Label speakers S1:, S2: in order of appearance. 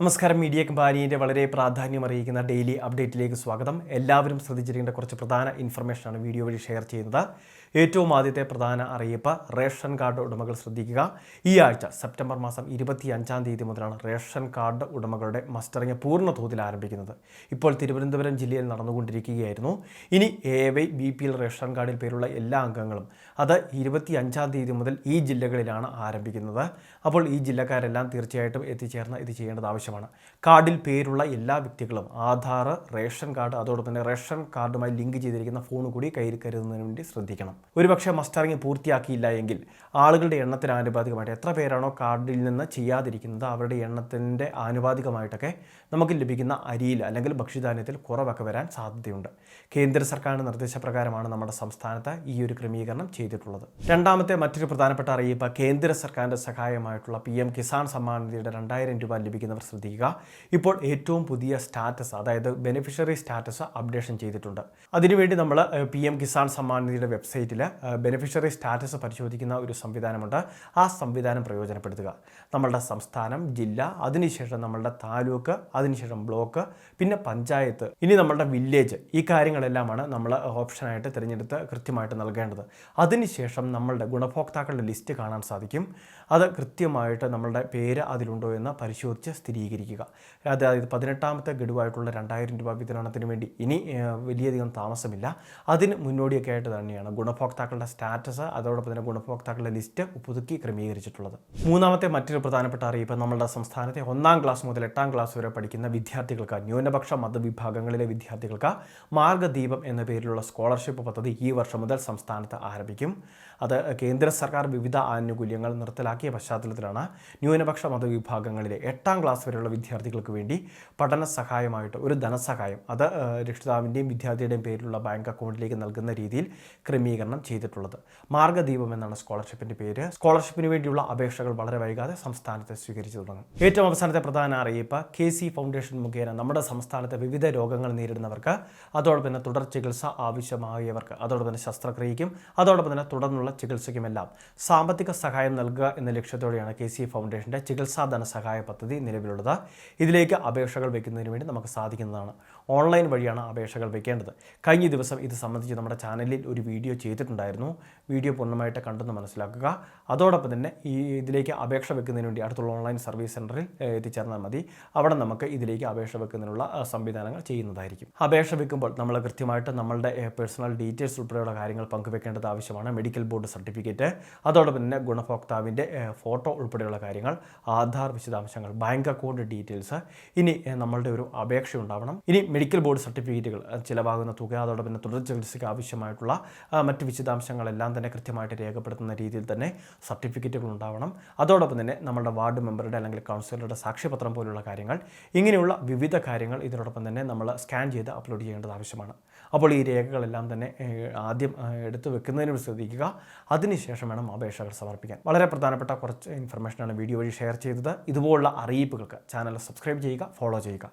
S1: നമസ്കാരം. മീഡിയ കമ്പാനിയുടെ വളരെ പ്രാധാന്യം അറിയിക്കുന്ന ഡെയിലി അപ്ഡേറ്റിലേക്ക് സ്വാഗതം. എല്ലാവരും ശ്രദ്ധിച്ചിരിക്കേണ്ട കുറച്ച് പ്രധാന ഇൻഫർമേഷനാണ് വീഡിയോ വഴി ഷെയർ ചെയ്യുന്നത്. ഏറ്റവും ആദ്യത്തെ പ്രധാന അറിയിപ്പ് റേഷൻ കാർഡ് ഉടമകൾ ശ്രദ്ധിക്കുക. ഈ ആഴ്ച സെപ്റ്റംബർ മാസം ഇരുപത്തി അഞ്ചാം തീയതി മുതലാണ് റേഷൻ കാർഡ് ഉടമകളുടെ മസ്റ്ററിങ് പൂർണ തോതിൽ ആരംഭിക്കുന്നത്. ഇപ്പോൾ തിരുവനന്തപുരം ജില്ലയിൽ നടന്നുകൊണ്ടിരിക്കുകയായിരുന്നു. ഇനി A Y B P L ration കാർഡിൽ പേരുള്ള എല്ലാ അംഗങ്ങളും അത് ഇരുപത്തി അഞ്ചാം തീയതി മുതൽ ഈ ജില്ലകളിലാണ് ആരംഭിക്കുന്നത്. അപ്പോൾ ഈ ജില്ലക്കാരെല്ലാം തീർച്ചയായിട്ടും എത്തിച്ചേർന്ന് ഇത് ചെയ്യേണ്ടത് ആവശ്യമാണ്. കാർഡിൽ പേരുള്ള എല്ലാ വ്യക്തികളും ആധാർ റേഷൻ കാർഡ് അതോടൊപ്പം തന്നെ റേഷൻ കാർഡുമായി ലിങ്ക് ചെയ്തിരിക്കുന്ന ഫോൺ കൂടി കയ്യിൽ കരുതുന്നതിന് വേണ്ടി ശ്രദ്ധിക്കണം. ഒരുപക്ഷെ മസ്റ്ററിങ് പൂർത്തിയാക്കിയില്ല എങ്കിൽ ആളുകളുടെ എണ്ണത്തിന് ആനുപാതികമായിട്ട് എത്ര പേരാണോ കാർഡിൽ നിന്ന് ചെയ്യാതിരിക്കുന്നത് അവരുടെ എണ്ണത്തിന്റെ ആനുപാതികമായിട്ടൊക്കെ നമുക്ക് ലഭിക്കുന്ന അരിയിൽ അല്ലെങ്കിൽ ഭക്ഷ്യധാന്യത്തിൽ കുറവൊക്കെ വരാൻ സാധ്യതയുണ്ട്. കേന്ദ്ര സർക്കാരിന്റെ നിർദ്ദേശപ്രകാരമാണ് നമ്മുടെ സംസ്ഥാനത്ത് ഈ ഒരു ക്രമീകരണം ചെയ്തിട്ടുള്ളത്. രണ്ടാമത്തെ മറ്റൊരു പ്രധാനപ്പെട്ട അറിയിപ്പ് കേന്ദ്ര സർക്കാരിന്റെ സഹായമായിട്ടുള്ള പി എം കിസാൻ സമ്മാൻ നിധിയുടെ രണ്ടായിരം രൂപ ലഭിക്കുന്നവർ ശ്രദ്ധിക്കുക. ഇപ്പോൾ ഏറ്റവും പുതിയ സ്റ്റാറ്റസ് അതായത് ബെനിഫിഷ്യറി സ്റ്റാറ്റസ് അപ്ഡേഷൻ ചെയ്തിട്ടുണ്ട്. അതിനുവേണ്ടി നമ്മൾ പി എം കിസാൻ സമ്മാൻ നിധിയുടെ വെബ്സൈറ്റിൽ ബെനിഫിഷ്യറി സ്റ്റാറ്റസ് പരിശോധിക്കുന്ന ഒരു സംവിധാനമുണ്ട്. ആ സംവിധാനം പ്രയോജനപ്പെടുത്തുക. നമ്മളുടെ സംസ്ഥാനം ജില്ല അതിനുശേഷം നമ്മളുടെ താലൂക്ക് അതിനുശേഷം ബ്ലോക്ക് പിന്നെ പഞ്ചായത്ത് ഇനി നമ്മളുടെ വില്ലേജ് ഈ കാര്യങ്ങളെല്ലാമാണ് നമ്മൾ ഓപ്ഷനായിട്ട് തിരഞ്ഞെടുത്ത് കൃത്യമായിട്ട് നൽകേണ്ടത്. അതിനുശേഷം നമ്മളുടെ ഗുണഭോക്താക്കളുടെ ലിസ്റ്റ് കാണാൻ സാധിക്കും. അത് കൃത്യമായിട്ട് നമ്മളുടെ പേര് അതിലുണ്ടോ എന്ന് പരിശോധിച്ച് സ്ഥിരീകരിക്കുക അതായത് പതിനെട്ടാമത്തെ ഗഡുവായിട്ടുള്ള രണ്ടായിരം രൂപ വിതരണത്തിന് വേണ്ടി ഇനി വലിയധികം താമസമില്ല. അതിന് മുന്നോടിയൊക്കെ ആയിട്ട് തന്നെയാണ് ഗുണഭോക്താക്കളുടെ സ്റ്റാറ്റസ് അതോടൊപ്പം തന്നെ ഗുണഭോക്താക്കളുടെ ലിസ്റ്റ് പുതുക്കി ക്രമീകരിച്ചിട്ടുള്ളത്. മൂന്നാമത്തെ മറ്റൊരു പ്രധാനപ്പെട്ട അറിയിപ്പ് നമ്മുടെ സംസ്ഥാനത്തെ ഒന്നാം ക്ലാസ് മുതൽ എട്ടാം ക്ലാസ് വരെ പഠിക്കുന്ന വിദ്യാർത്ഥികൾക്ക് ന്യൂനപക്ഷ മതവിഭാഗങ്ങളിലെ വിദ്യാർത്ഥികൾക്ക് മാർഗദീപം എന്ന പേരിലുള്ള സ്കോളർഷിപ്പ് പദ്ധതി ഈ വർഷം മുതൽ സംസ്ഥാനത്ത് ആരംഭിക്കും. അത് കേന്ദ്ര സർക്കാർ വിവിധ ആനുകൂല്യങ്ങൾ നിർത്തലാക്കിയ പശ്ചാത്തലത്തിലാണ് ന്യൂനപക്ഷ മതവിഭാഗങ്ങളിലെ എട്ടാം ക്ലാസ് വരെയുള്ള വിദ്യാർത്ഥികൾക്ക് വേണ്ടി പഠന സഹായമായിട്ട് ഒരു ധനസഹായം അത് രക്ഷിതാവിന്റെയും വിദ്യാർത്ഥിയുടെയും പേരിലുള്ള ബാങ്ക് അക്കൗണ്ടിലേക്ക് നൽകുന്ന രീതിയിൽ ക്രമീകരണം ചെയ്തിട്ടുള്ളത്. മാർഗദീപം എന്നാണ് സ്കോളർഷിപ്പിന്റെ പേര്. സ്കോളർഷിപ്പിന് വേണ്ടിയുള്ള അപേക്ഷകൾ വളരെ വൈകാതെ സംസ്ഥാനത്ത് സ്വീകരിച്ചു തുടങ്ങും. ഏറ്റവും അവസാനത്തെ പ്രധാന അറിയിപ്പ് കെ സി ഫൗണ്ടേഷൻ മുഖേന നമ്മുടെ സംസ്ഥാനത്തെ വിവിധ രോഗങ്ങൾ നേരിടുന്നവർക്ക് അതോടൊപ്പം തന്നെ തുടർ ചികിത്സ ആവശ്യമായവർക്ക് അതോടൊപ്പം തന്നെ ശസ്ത്രക്രിയയ്ക്കും അതോടൊപ്പം തന്നെ തുടർന്നുള്ള ചികിത്സയ്ക്കുമെല്ലാം സാമ്പത്തിക സഹായം നൽകുക എന്ന ലക്ഷ്യത്തോടെയാണ് കെ സി ഫൗണ്ടേഷന്റെ ചികിത്സാ ധനസഹായ പദ്ധതി നിലവിലുള്ളത്. ഇതിലേക്ക് അപേക്ഷകൾ വയ്ക്കുന്നതിന് വേണ്ടി നമുക്ക് സാധിക്കുന്നതാണ്. ഓൺലൈൻ വഴിയാണ് അപേക്ഷകൾ വയ്ക്കേണ്ടത് കഴിഞ്ഞ ദിവസം ഇത് സംബന്ധിച്ച് നമ്മുടെ ചാനലിൽ ഒരു വീഡിയോ ചെയ്തിട്ടുണ്ടായിരുന്നു. വീഡിയോ പൂർണമായിട്ട് കണ്ടെന്ന് മനസ്സിലാക്കുക. അതോടൊപ്പം തന്നെ ഈ ഇതിലേക്ക് അപേക്ഷ വെക്കുന്നതിന് വേണ്ടി അടുത്തുള്ള ഓൺലൈൻ സർവീസ് സെന്ററിൽ എത്തിച്ചേർന്നാൽ മതി. അവിടെ നമുക്ക് ഇതിലേക്ക് അപേക്ഷ വെക്കുന്നതിനുള്ള സംവിധാനങ്ങൾ ചെയ്യുന്നതായിരിക്കും. അപേക്ഷ വെക്കുമ്പോൾ നമ്മൾ കൃത്യമായിട്ട് നമ്മളുടെ പേഴ്സണൽ ഡീറ്റെയിൽസ് ഉൾപ്പെടെയുള്ള കാര്യങ്ങൾ പങ്കുവെക്കേണ്ടത് ആവശ്യമാണ്. മെഡിക്കൽ ബോർഡ് സർട്ടിഫിക്കറ്റ് അതോടൊപ്പം തന്നെ ഗുണഭോക്താവിന്റെ ഫോട്ടോ ഉൾപ്പെടെയുള്ള കാര്യങ്ങൾ ആധാർ വിശദാംശങ്ങൾ ബാങ്ക് അക്കൗണ്ട് ഡീറ്റെയിൽസ് ഇനി നമ്മളുടെ ഒരു അപേക്ഷ ഉണ്ടാവണം ഇനി മെഡിക്കൽ ബോർഡ് സർട്ടിഫിക്കറ്റുകൾ ചിലവാകുന്ന തുക അതോടൊപ്പം തുടർ ചികിത്സയ്ക്ക് ആവശ്യമായിട്ടുള്ള മറ്റ് വിശദാംശങ്ങളെല്ലാം തന്നെ കൃത്യമായിട്ട് രേഖപ്പെടുത്തുന്ന രീതിയിൽ തന്നെ സർട്ടിഫിക്കറ്റുകൾ ഉണ്ടാവണം. അതോടൊപ്പം തന്നെ നമ്മുടെ വാർഡ് മെമ്പറുടെ അല്ലെങ്കിൽ കൗൺസിലറുടെ സാക്ഷ്യപത്രം പോലുള്ള കാര്യങ്ങൾ ഇങ്ങനെയുള്ള വിവിധ കാര്യങ്ങൾ ഇതിനോടൊപ്പം തന്നെ നമ്മൾ സ്കാൻ ചെയ്ത് അപ്ലോഡ് ചെയ്യേണ്ടത് ആവശ്യമാണ്. അപ്പോൾ ഈ രേഖകളെല്ലാം തന്നെ ആദ്യം എടുത്തു എടുത്ത് വെക്കുന്നതിന് വേണ്ടി ശ്രദ്ധിക്കുക. അതിനുശേഷം വേണം അപേക്ഷകൾ സമർപ്പിക്കാൻ. വളരെ പ്രധാനപ്പെട്ട കുറച്ച് ഇൻഫർമേഷനാണ് വീഡിയോ വഴി ഷെയർ ചെയ്തത്. ഇതുപോലുള്ള അറിയിപ്പുകൾക്ക് ചാനൽ സബ്സ്ക്രൈബ് ചെയ്യുക ഫോളോ ചെയ്യുക.